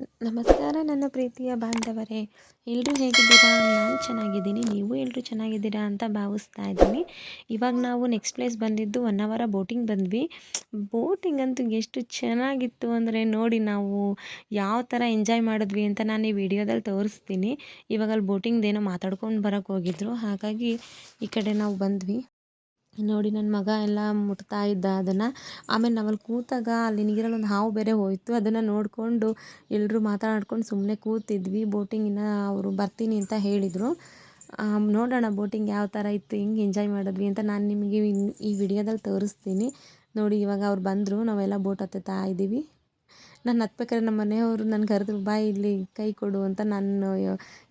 ನಮಸ್ಕಾರ ನನ್ನ ಪ್ರೀತಿಯ ಬಾಂಧವರೇ. ಎಲ್ಲರೂ ಹೇಗಿದ್ದೀರಾ? ನಾನು ಚೆನ್ನಾಗಿದ್ದೀನಿ. ನೀವು ಎಲ್ಲರೂ ಚೆನ್ನಾಗಿದ್ದೀರಾ ಅಂತ ಭಾವಿಸ್ತಾ ಇದ್ದೀನಿ. ಇವಾಗ ನಾವು ನೆಕ್ಸ್ಟ್ ಪ್ಲೇಸ್ ಬಂದಿದ್ದು ಒನ್ ಅವರ ಬೋಟಿಂಗ್ ಬಂದ್ವಿ. ಬೋಟಿಂಗ್ ಅಂತೂ ಎಷ್ಟು ಚೆನ್ನಾಗಿತ್ತು ಅಂದರೆ ನೋಡಿ ನಾವು ಯಾವ ಥರ ಎಂಜಾಯ್ ಮಾಡಿದ್ವಿ ಅಂತ ನಾನು ಈ ವಿಡಿಯೋದಲ್ಲಿ ತೋರಿಸ್ತೀನಿ. ಇವಾಗ ಅಲ್ಲಿ ಬೋಟಿಂಗ್ದೇನೋ ಮಾತಾಡ್ಕೊಂಡು ಬರೋಕ್ಕೆ ಹೋಗಿದ್ರು. ಹಾಗಾಗಿ ಈ ಕಡೆ ನಾವು ಬಂದ್ವಿ. ನೋಡಿ ನನ್ನ ಮಗ ಎಲ್ಲ ಮುಟ್ತಾ ಇದ್ದ ಅದನ್ನು. ಆಮೇಲೆ ನಾವಲ್ಲಿ ಕೂತಾಗ ಅಲ್ಲಿ ನೀರಲ್ಲಿ ಒಂದು ಹಾವು ಬೇರೆ ಹೋಯಿತು. ಅದನ್ನು ನೋಡಿಕೊಂಡು ಎಲ್ಲರೂ ಮಾತಾಡ್ಕೊಂಡು ಸುಮ್ಮನೆ ಕೂತಿದ್ವಿ. ಬೋಟಿಂಗಿನ ಅವರು ಬರ್ತೀನಿ ಅಂತ ಹೇಳಿದರು. ನೋಡೋಣ ಬೋಟಿಂಗ್ ಯಾವ ಥರ ಇತ್ತು, ಹಿಂಗೆ ಎಂಜಾಯ್ ಮಾಡಿದ್ವಿ ಅಂತ ನಾನು ನಿಮಗೆ ಈ ವಿಡಿಯೋದಲ್ಲಿ ತೋರಿಸ್ತೀನಿ. ನೋಡಿ, ಇವಾಗ ಅವ್ರು ಬಂದರು. ನಾವೆಲ್ಲ ಬೋಟ್ ಹತ್ತುತ್ತಾ ಇದ್ದೀವಿ ನಾನು ಹತ್ಬೇಕಾದ್ರೆ ನಮ್ಮ ಮನೆಯವರು ನನ್ನ ಕರೆದ್ರು, ಬಾ ಇಲ್ಲಿ ಕೈ ಕೊಡು ಅಂತ ನಾನು,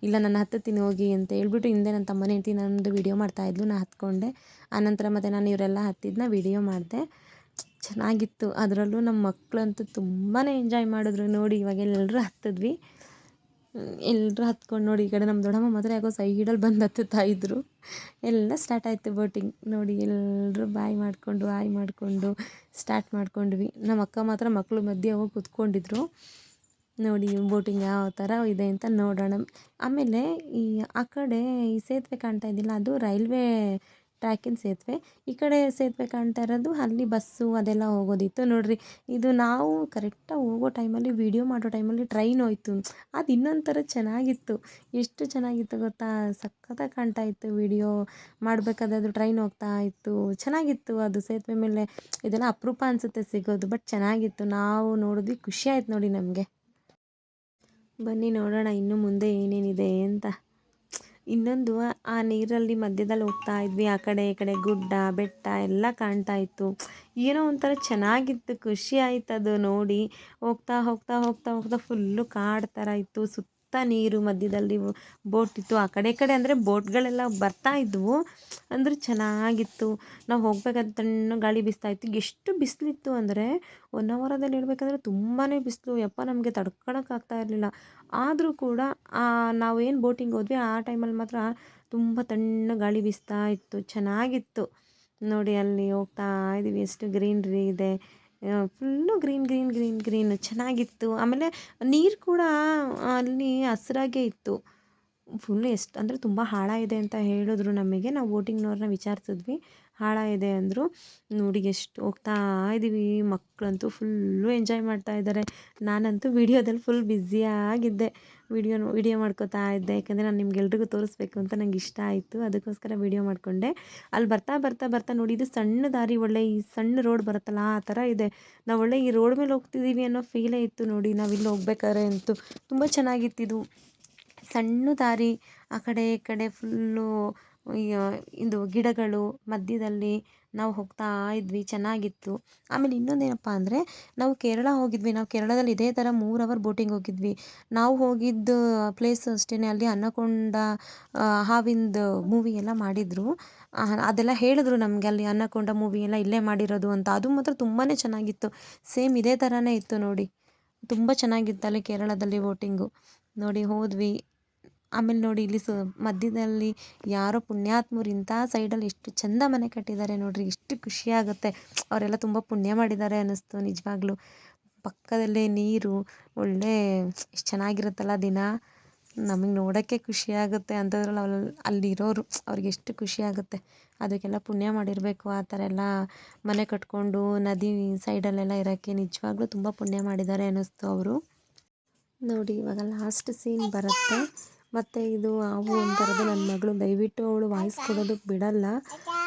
ಇಲ್ಲ ನಾನು ಹತ್ತುತ್ತೀನಿ ಹೋಗಿ ಅಂತ ಹೇಳ್ಬಿಟ್ಟು ಹಿಂದೆ ನನ್ನ ತಮ್ಮನ ಹೆಂಡ್ತಿ ನನ್ನದು ವೀಡಿಯೋ ಮಾಡ್ತಾಯಿದ್ಲು ನಾನು ಹತ್ಕೊಂಡೆ. ಆನಂತರ ಮತ್ತು ನಾನು ಇವರೆಲ್ಲ ಹತ್ತಿದ್ದನ್ನ ವಿಡಿಯೋ ಮಾಡಿದೆ. ಚೆನ್ನಾಗಿತ್ತು. ಅದರಲ್ಲೂ ನಮ್ಮ ಮಕ್ಕಳಂತೂ ತುಂಬಾ ಎಂಜಾಯ್ ಮಾಡಿದ್ರು. ನೋಡಿ ಇವಾಗೆಲ್ಲರೂ ಹತ್ತಿದ್ವಿ. ಎಲ್ಲರೂ ಹತ್ಕೊಂಡು ನೋಡಿ, ಈ ಕಡೆ ನಮ್ಮ ದೊಡ್ಡಮ್ಮ ಮಾತ್ರ ಯಾಕೋ ಸೈಡಲ್ಲಿ ಬಂದು ಹತ್ತುತ್ತಾ ಇದ್ದರು ಎಲ್ಲ ಸ್ಟಾರ್ಟ್ ಆಯಿತು ಬೋಟಿಂಗ್ ನೋಡಿ ಎಲ್ಲರೂ ಬಾಯ್ ಮಾಡಿಕೊಂಡು ಹಾಯ್ ಮಾಡಿಕೊಂಡು ಸ್ಟಾರ್ಟ್ ಮಾಡ್ಕೊಂಡ್ವಿ. ನಮ್ಮ ಅಕ್ಕ ಮಾತ್ರ ಮಕ್ಕಳು ಮಧ್ಯೆ ಹೋಗಿ ಕುತ್ಕೊಂಡಿದ್ರು. ನೋಡಿ ಬೋಟಿಂಗ್ ಯಾವ ಥರ ಇದೆ ಅಂತ ನೋಡೋಣ. ಆಮೇಲೆ ಈ ಆ ಕಡೆ ಈ ಸೇತುವೆ ಕಾಣ್ತಾ ಇದ್ದಿಲ್ಲ, ಅದು ರೈಲ್ವೇ ಟ್ರ್ಯಾಕಿನ ಸೇತುವೆ. ಈ ಕಡೆ ಸೇತುವೆ ಕಾಣ್ತಾ ಇರೋದು, ಅಲ್ಲಿ ಬಸ್ಸು ಅದೆಲ್ಲ ಹೋಗೋದಿತ್ತು. ನೋಡಿರಿ, ಇದು ನಾವು ಕರೆಕ್ಟಾಗಿ ಹೋಗೋ ಟೈಮಲ್ಲಿ ವೀಡಿಯೋ ಮಾಡೋ ಟೈಮಲ್ಲಿ ಟ್ರೈನ್ ಹೋಯ್ತು. ಅದು ಇನ್ನೊಂದು ಥರ ಚೆನ್ನಾಗಿತ್ತು. ಎಷ್ಟು ಚೆನ್ನಾಗಿತ್ತು ಗೊತ್ತಾ? ಸಖತ್ತಾಗಿ ಕಾಣ್ತಾ ಇತ್ತು ವೀಡಿಯೋ ಮಾಡಬೇಕಾದ್ರೆ ಅದು ಟ್ರೈನ್ ಹೋಗ್ತಾ ಇತ್ತು. ಚೆನ್ನಾಗಿತ್ತು ಅದು ಸೇತುವೆ ಮೇಲೆ. ಇದೆಲ್ಲ ಅಪರೂಪ ಅನಿಸುತ್ತೆ ಸಿಗೋದು ಬಟ್ ಚೆನ್ನಾಗಿತ್ತು. ನಾವು ನೋಡಿದ್ವಿ, ಖುಷಿ ಆಯ್ತು ನೋಡಿ ನಮಗೆ. ಬನ್ನಿ ನೋಡೋಣ, ಇನ್ನು ಮುಂದೆ ಏನೇನಿದೆ ಅಂತ. ಇನ್ನೊಂದು, ಆ ನೀರಲ್ಲಿ ಮಧ್ಯದಲ್ಲಿ ಹೋಗ್ತಾ ಇದ್ವಿ. ಆ ಕಡೆ, ಈ ಕಡೆ ಗುಡ್ಡ, ಬೆಟ್ಟ ಎಲ್ಲ ಕಾಣ್ತಾ ಇತ್ತು. ಏನೋ ಒಂಥರ ಚೆನ್ನಾಗಿತ್ತು. ಖುಷಿ ಆಯ್ತು ಅದು ನೋಡಿ. ಹೋಗ್ತಾ ಹೋಗ್ತಾ ಹೋಗ್ತಾ ಹೋಗ್ತಾ ಫುಲ್ಲು ಕಾಡು ಥರ ಇತ್ತು. ಸುತ್ತ ನೀರು ಮಧ್ಯದಲ್ಲಿ ಬೋಟ್ ಇತ್ತು. ಆ ಕಡೆ ಈ ಕಡೆ ಅಂದರೆ ಬೋಟ್ಗಳೆಲ್ಲ ಬರ್ತಾ ಇದ್ವು. ಅಂದ್ರೆ ಚೆನ್ನಾಗಿತ್ತು. ನಾವು ಹೋಗ್ಬೇಕಾದ್ರೆ ತಣ್ಣಗೆ ಗಾಳಿ ಬೀಸ್ತಾ ಇತ್ತು. ಎಷ್ಟು ಬಿಸಿಲಿತ್ತು ಅಂದರೆ ಹೊನ್ನಾವರದಲ್ಲಿ ಹೇಳ್ಬೇಕಂದ್ರೆ ತುಂಬಾ ಬಿಸಿಲು. ಯಪ್ಪ, ನಮಗೆ ತಡ್ಕೊಳಕ್ಕಾಗ್ತಾ ಇರಲಿಲ್ಲ. ಆದರೂ ಕೂಡ ನಾವು ಏನು ಬೋಟಿಂಗ್ ಹೋದ್ವಿ, ಆ ಟೈಮಲ್ಲಿ ಮಾತ್ರ ತುಂಬ ತಣ್ಣ ಗಾಳಿ ಬೀಸ್ತಾ ಇತ್ತು. ಚೆನ್ನಾಗಿತ್ತು. ನೋಡಿ, ಅಲ್ಲಿ ಹೋಗ್ತಾ ಇದ್ದೀವಿ ಎಷ್ಟು ಗ್ರೀನ್ರಿ ಇದೆ. Full green green green green ಚೆನ್ನಾಗಿತ್ತು. ಆಮೇಲೆ ನೀರು ಕೂಡ ಅಲ್ಲಿ ಹಸ್ರಾಗೇ ಇತ್ತು. ಫುಲ್ ಎಷ್ಟು, ಅಂದರೆ ತುಂಬ ಹಾಳಾಗಿದೆ ಅಂತ ಹೇಳಿದ್ರು ನಮಗೆ. ನಾವು ಬೋಟಿಂಗ್ನವ್ರನ್ನ ವಿಚಾರಿಸಿದ್ವಿ. ಆಳ ಇದೆ ಅಂದರು ನೋಡಿ ಎಷ್ಟು ಹೋಗ್ತಾ ಇದ್ದೀವಿ ಮಕ್ಕಳಂತೂ ಫುಲ್ಲು ಎಂಜಾಯ್ ಮಾಡ್ತಾ ಇದ್ದಾರೆ ನಾನಂತೂ ವಿಡಿಯೋದಲ್ಲಿ ಫುಲ್ ಬ್ಯುಸಿಯಾಗಿದ್ದೆ ವಿಡಿಯೋ ವಿಡಿಯೋ ಮಾಡ್ಕೋತಾ ಇದ್ದೆ. ಯಾಕಂದರೆ ನಾನು ನಿಮ್ಗೆಲ್ರಿಗೂ ತೋರಿಸ್ಬೇಕು ಅಂತ ನಂಗೆ ಇಷ್ಟ ಆಯಿತು. ಅದಕ್ಕೋಸ್ಕರ ವಿಡಿಯೋ ಮಾಡಿಕೊಂಡೆ. ಅಲ್ಲಿ ಬರ್ತಾ ಬರ್ತಾ ಬರ್ತಾ ನೋಡಿ ಇದು ಸಣ್ಣ ದಾರಿ ಒಳ್ಳೆ, ಈ ಸಣ್ಣ ರೋಡ್ ಬರುತ್ತಲ್ಲ ಆ ಥರ ಇದೆ. ನಾವು ಒಳ್ಳೆ ಈ ರೋಡ್ ಮೇಲೆ ಹೋಗ್ತಿದ್ದೀವಿ ಅನ್ನೋ ಫೀಲೇ ಇತ್ತು ನೋಡಿ ನಾವು ಇಲ್ಲಿ ಹೋಗ್ಬೇಕಾದ್ರೆ ಅಂತೂ. ತುಂಬ ಚೆನ್ನಾಗಿತ್ತಿದು ಸಣ್ಣ ದಾರಿ, ಆ ಕಡೆ ಈ ಕಡೆ ಫುಲ್ಲು ಇದು ಗಿಡಗಳು ಮಧ್ಯದಲ್ಲಿ ನಾವು ಹೋಗ್ತಾ ಇದ್ವಿ, ಚೆನ್ನಾಗಿತ್ತು. ಆಮೇಲೆ ಇನ್ನೊಂದೇನಪ್ಪ ಅಂದರೆ, ನಾವು ಕೇರಳ ಹೋಗಿದ್ವಿ. ನಾವು ಕೇರಳದಲ್ಲಿ ಇದೇ ಥರ ಮೂರು ಅವರ್ ಬೋಟಿಂಗ್ ಹೋಗಿದ್ವಿ. ನಾವು ಹೋಗಿದ್ದ ಪ್ಲೇಸ್ ಅಷ್ಟೇ ಅಲ್ಲಿ ಅನ್ನಕೊಂಡ ಹಾವಿಂದು ಮೂವಿ ಎಲ್ಲ ಮಾಡಿದರು. ಅದೆಲ್ಲ ಹೇಳಿದ್ರು ನಮಗೆ, ಅಲ್ಲಿ ಅನ್ನಕೊಂಡ ಮೂವಿ ಎಲ್ಲ ಇಲ್ಲೇ ಮಾಡಿರೋದು ಅಂತ. ಅದು ಮಾತ್ರ ತುಂಬಾ ಚೆನ್ನಾಗಿತ್ತು. ಸೇಮ್ ಇದೇ ಥರನೇ ಇತ್ತು ನೋಡಿ. ತುಂಬ ಚೆನ್ನಾಗಿತ್ತು ಅಲ್ಲಿ ಕೇರಳದಲ್ಲಿ ಬೋಟಿಂಗು ನೋಡಿ, ಹೋದ್ವಿ. ಆಮೇಲೆ ನೋಡಿ ಇಲ್ಲಿ ಸೊ, ಮಧ್ಯದಲ್ಲಿ ಯಾರೋ ಪುಣ್ಯಾತ್ಮರು ಇಂಥ ಸೈಡಲ್ಲಿ ಎಷ್ಟು ಚಂದ ಮನೆ ಕಟ್ಟಿದ್ದಾರೆ ನೋಡಿರಿ ಎಷ್ಟು ಖುಷಿಯಾಗುತ್ತೆ. ಅವರೆಲ್ಲ ತುಂಬ ಪುಣ್ಯ ಮಾಡಿದ್ದಾರೆ ಅನ್ನಿಸ್ತು ನಿಜವಾಗ್ಲೂ. ಪಕ್ಕದಲ್ಲೇ ನೀರು, ಒಳ್ಳೆ ಎಷ್ಟು ಚೆನ್ನಾಗಿರುತ್ತಲ್ಲ ದಿನ. ನಮಗೆ ನೋಡೋಕ್ಕೆ ಖುಷಿಯಾಗುತ್ತೆ ಅಂಥದ್ರಲ್ಲಿ ಅಲ್ಲಿ ಅಲ್ಲಿರೋರು ಅವ್ರಿಗೆ ಎಷ್ಟು ಖುಷಿಯಾಗುತ್ತೆ. ಅದಕ್ಕೆಲ್ಲ ಪುಣ್ಯ ಮಾಡಿರಬೇಕು ಆ ಥರ ಎಲ್ಲ ಮನೆ ಕಟ್ಕೊಂಡು ನದಿ ಸೈಡಲ್ಲೆಲ್ಲ ಇರೋಕ್ಕೆ ನಿಜವಾಗ್ಲೂ ತುಂಬ ಪುಣ್ಯ ಮಾಡಿದ್ದಾರೆ ಅನ್ನಿಸ್ತು ಅವರು. ನೋಡಿ ಇವಾಗ ಲಾಸ್ಟ್ ಸೀನ್ ಬರುತ್ತೆ. ಮತ್ತು ಇದು ಹಾವು ಅಂತಾರದು ನನ್ನ ಮಗಳು, ದಯವಿಟ್ಟು ಅವಳು ವಾಯ್ಸ್ ಕೊಡೋದಕ್ಕೆ ಬಿಡಲ್ಲ.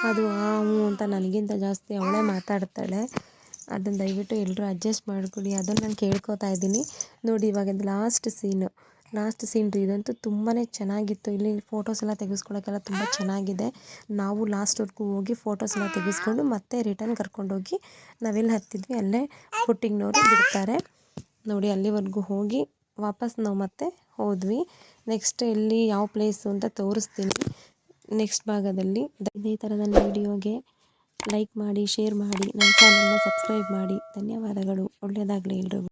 ಅದು ಹಾವು ಅಂತ ನನಗಿಂತ ಜಾಸ್ತಿ ಅವಳೇ ಮಾತಾಡ್ತಾಳೆ. ಅದನ್ನು ದಯವಿಟ್ಟು ಎಲ್ಲರೂ ಅಡ್ಜಸ್ಟ್ ಮಾಡ್ಕೊಳ್ಳಿ. ಅದನ್ನು ನಾನು ಕೇಳ್ಕೊತಾ ಇದ್ದೀನಿ. ನೋಡಿ ಇವಾಗ ಲಾಸ್ಟ್ ಸೀನು ಲಾಸ್ಟ್ ಸೀನ್ ಇದಂತೂ ತುಂಬಾ ಚೆನ್ನಾಗಿತ್ತು. ಇಲ್ಲಿ ಫೋಟೋಸ್ ಎಲ್ಲ ತೆಗೆಸ್ಕೊಳ್ಳೋಕ್ಕೆಲ್ಲ ತುಂಬ ಚೆನ್ನಾಗಿದೆ. ನಾವು ಲಾಸ್ಟ್ವರೆಗೂ ಹೋಗಿ ಫೋಟೋಸ್ ಎಲ್ಲ ತೆಗೆಸ್ಕೊಂಡು ಮತ್ತೆ ರಿಟರ್ನ್ ಕರ್ಕೊಂಡೋಗಿ ನಾವೆಲ್ಲಿ ಹತ್ತಿದ್ವಿ. ಅಲ್ಲೇ ಫುಟ್ಟಿಂಗ್ನವರು ಬಿಡ್ತಾರೆ. ನೋಡಿ ಅಲ್ಲಿವರೆಗೂ ಹೋಗಿ ವಾಪಸ್ ನಾವು ಮತ್ತೆ ಹೋದ್ವಿ. ನೆಕ್ಸ್ಟ್ ಎಲ್ಲಿ ಯಾವ ಪ್ಲೇಸು ಅಂತ ತೋರಿಸ್ತೀನಿ. ನೆಕ್ಸ್ಟ್ ಭಾಗದಲ್ಲಿ ಇದೇ ಥರದ ವೀಡಿಯೋಗೆ ಲೈಕ್ ಮಾಡಿ ಶೇರ್ ಮಾಡಿ, ನನ್ನ ಚಾನಲ್ನ ಸಬ್ಸ್ಕ್ರೈಬ್ ಮಾಡಿ. ಧನ್ಯವಾದಗಳು. ಒಳ್ಳೆಯದಾಗಲಿ ಎಲ್ರಿಗೂ.